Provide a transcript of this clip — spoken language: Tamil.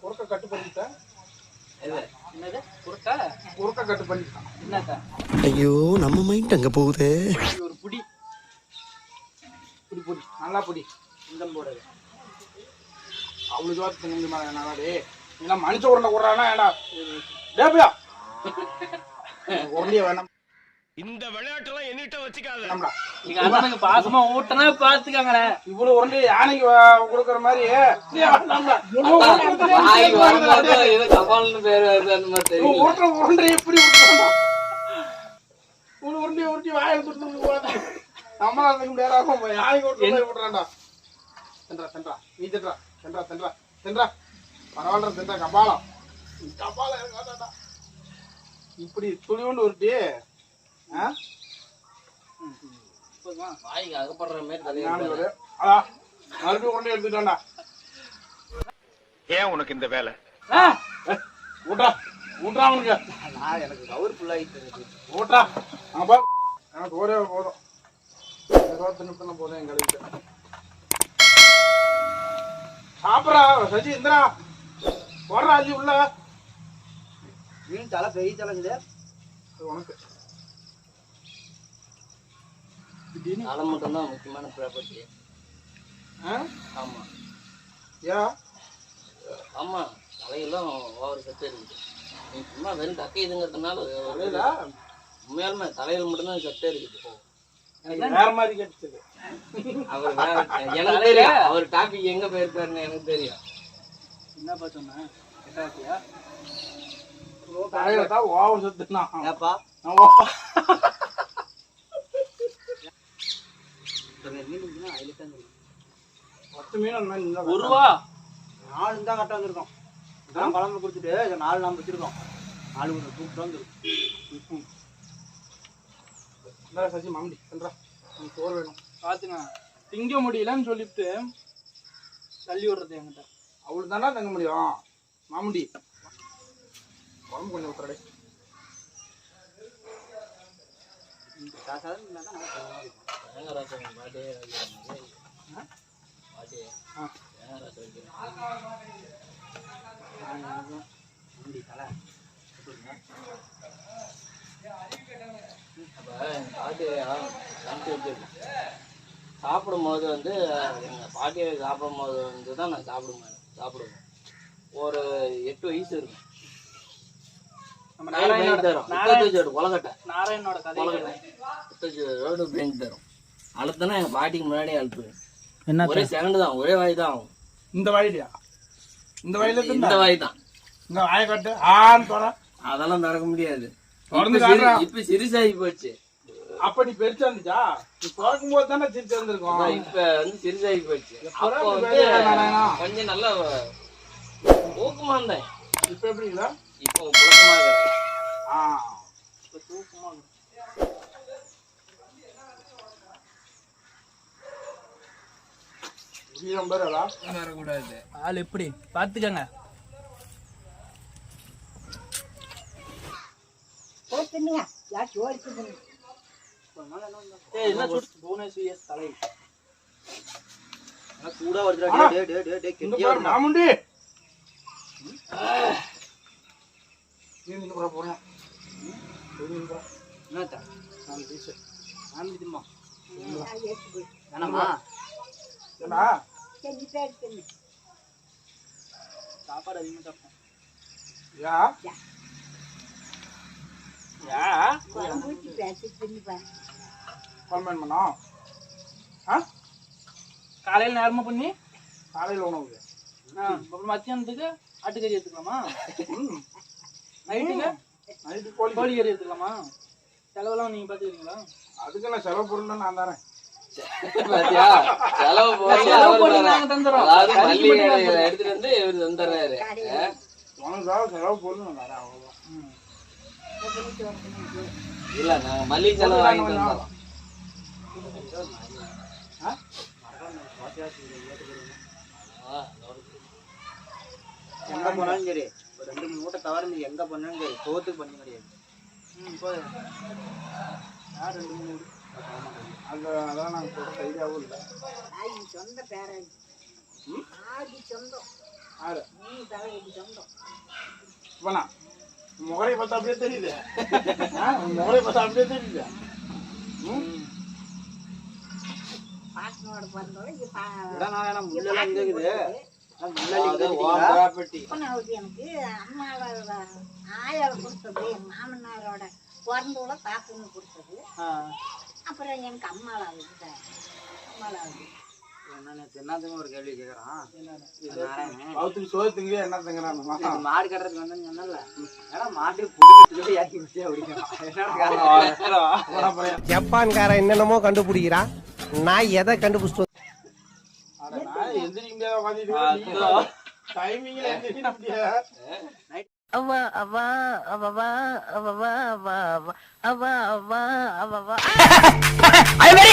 குறுக்க கட்டு பண்ணிட்டேன் குறுக்க கட்டு பண்ணிட்டான் ஐயோ நம்ம மைண்ட் அங்க போகுது ஒரு புடி புடி புடி நல்லா புடி இந்த போடுறது அவ்வளவு தூரத்து திங்க முடியுமா நீலாம் மனுஷ உருண்டை விடுறானா ஏடா டேபியா உருண்டைய வேணாம் இந்த விளையாட்டுலாம் என்கிட்ட வச்சுக்காத எங்க அண்ணனுக்கு பாசமா ஊட்டினா பாத்துக்காங்களே இவ்வளவு உருண்டை யானைக்கு கொடுக்குற மாதிரி உருட்டுற உருண்டை எப்படி? இவ்வளவு உருண்டையை உருட்டி வாயை கொடுத்து போகாத. நம்மளால இருக்க முடியாதா? யானைக்கு உருட்டுறான்டா. தின்றா, தின்றா. நீ தின்றா. தின்றா, தின்றா. தின்றா. பரவாயில்ல, தின்றா, கபாலம். கபாலம். இப்படி துளிவுண்டு உருட்டி ஆ? நாய்க்கு அகப்படுற மாதிரி மறுபடியும் உருண்டை எடுத்துட்டான்டா. ஏன் உனக்கு இந்த வேலை ஊட்றா. ஊட்றா அவனுக்கு. நான் எனக்கு கவர் ஃபுல்லாகிட்டு இருக்கு ஊட்றா. அங்க பா. எனக்கு ஒரே போதும் தின்னு தின்னு போதும் எங்க வீட்டு சாப்பிட்றா சசி இந்திரா போடுறா அஜி உள்ள மீன் தலை பெரிய தலைங்குது உனக்கு. தலை மட்டும்தான் முக்கியமான ப்ராப்பர்ட்டி ஆ? ஆமா. ஏன் ஆமா தலையெல்லாம் ஓவர் சத்து இருக்குது நீ சும்மா வெறும் கக்கை இதுங்கிறதுனால? உண்மையாலுமே தலையில மட்டும்தான் சத்தே இருக்குது வேற மாதிரி கேட்டுச்சு அவர் வேற எனக்கு தெரியும். அவர் டாபிக் எங்க போயிருக்காருன்னு எனக்கு தெரியும். என்னப்பா சொன்ன எட்டாச்சியா தலையில தான் ஓவர் சுத்துனா ஏப்பா? பத்து மீன் அந்த மாதிரி இருந்தா ஒரு ரூபா? நாலு தான் கரெக்டாக வந்திருக்கோம். இதான் குழம்பு கொடுத்துட்டு நாலு நாம் வச்சிருக்கோம். நாலு ஒரு சூப்பராக வந்துருக்கு இந்தா சசி மாமடி சென்றா எனக்கு சோறு வேணும். திங்க முடியலன்னு சொல்லிட்டு தள்ளி விடுறது என்கிட்ட. அவளுக்கு தானே தங்க முடியும். மாமுடி குழம்பு கொஞ்சம் ஊத்துறடே சாப்பிடும் போது வந்து எங்க பாட்டியை சாப்பிடும் போது வந்து தான் நான் சாப்பிடுவேன் சாப்பிடுவேன் ஒரு எட்டு வயசு இருக்கும். நம்ம நாராயணோட தரும். நாராயண முப்பத்தஞ்சு வரும் கொலக்கட்டை நாராயணோட கதை கொலக்கட்டை முப்பத்தஞ்சு ரோடு பெயிண்ட் தரும். அழுத்தனா எங்க பாட்டிக்கு முன்னாடியே அழுத்துவேன். என்ன ஒரே செகண்ட் தான் ஒரே வாய் தான் ஆகும். இந்த வயலையா? இந்த வயல இந்த வாய் தான். இந்த வாயை கட்டு. ஆன்னு தோற அதெல்லாம் நடக்க முடியாது. இப்ப சிரி- காட்டுறா. இப்ப சிறுசாகி போச்சு. அப்ப நீ பெருசா இருந்துச்சா? நீ பிறக்கும் போது தானே சிரிச்சு இருந்திருக்கும் இப்ப வந்து எப்படா அப்போ பேசுற நாராயணா? கொஞ்சம் நல்லா ஊக்கமா இருந்தேன். இப்ப எப்படிங்களா இப்போ புழக்கமா இருக்கிறேன் ஆ. இப்ப தூக்கமா இருக்கு. வரக்கூடாது. ஆள் எப்படி? பாத்துக்கங்க என்ன சுடு- தலை வருதுடா. டே டே டே டே இந்த கெட்டியா பாரு மாமுண்டி நீ இந்த கூட போறேன் என்னத்தா நாலு பீஸ் நான்கு திம்மா வேணாமா ஏண்டா சாப்பாடு அதிகமா சாப்பிட்டேன். யா? யா. கால்மேன் பண்ணா ஆ? காலையில நேரமா பண்ணி காலையில் உணவுக்கு ஆ, அப்புறம் மத்தியானத்துக்கு ஆட்டுக்கறி எடுத்துக்கலாமா? நைட்டுக்கு நைட்டு கோழி கோழி கறி எடுத்துக்கலாமா? செலவெல்லாம் நீங்க பாத்துக்கிறீங்களா? அதுக்கு நான் செலவு பொருள் நான் தரேன். பாத்தியா? செலவு போய் செலவு அவர் போட்டு தரான். நாங்க தந்துடுறோம். அதாவது மல்லி. எடுத்துட்டு வந்து இவர் தந்துடுறாரு உனக்காக செலவு பொருள் நான் தரேன் அவ்வளோதான். இல்ல மல்லிகை செலவு வாங்கி எங்கே போனாலும் சரி ஒரு ரெண்டு மூணு மூட்டை தவிர நீ எங்க சரி சோத்துக்கு பண்ணி கிடையாது ம் போய் யார் ரெண்டு மூணு அந்த அதான் நாங்கள் சொல்கிற ஐடியாவும் இல்லை ஆதி சொந்த பேரன் ஆகி சொந்தம் ஆறு நீ தலைவலி சொந்தம் வேணா முகரை பார்த்தா அப்படியே தெரியுது. ஆ, முகரை பார்த்தா அப்படியே தெரியுது. ம் பாட்டனோட பிறந்தோட இங்க பா இடம் நான் வேணாம் இங்க முள்ளெல்லாம் இங்க இருக்குது பாட்டு முள்ளெல்லாம் இங்க அது பாசனோட இருக்குதா? ப்ராப்பர்ட்டி எனக்கு அம்மாவோட ஆயாவை கொடுத்தது என் மாமனாரோட பிறந்தோட தாத்தன்னு கொடுத்தது அப்புறம் எனக்கு அம்மாளாவது அம்மாளாவது ஒரு கேள்வி கேக்குறான் என்ன மாடு கட்டுறதுக்கு வந்து சொன்னல ஏன்னா மாட்டு ஜப்பான்காரன் என்னென்னமோ கண்டுபிடிக்கிறான் நான் எதை கண்டுபிடிச்சிட்டு ஐ வெரி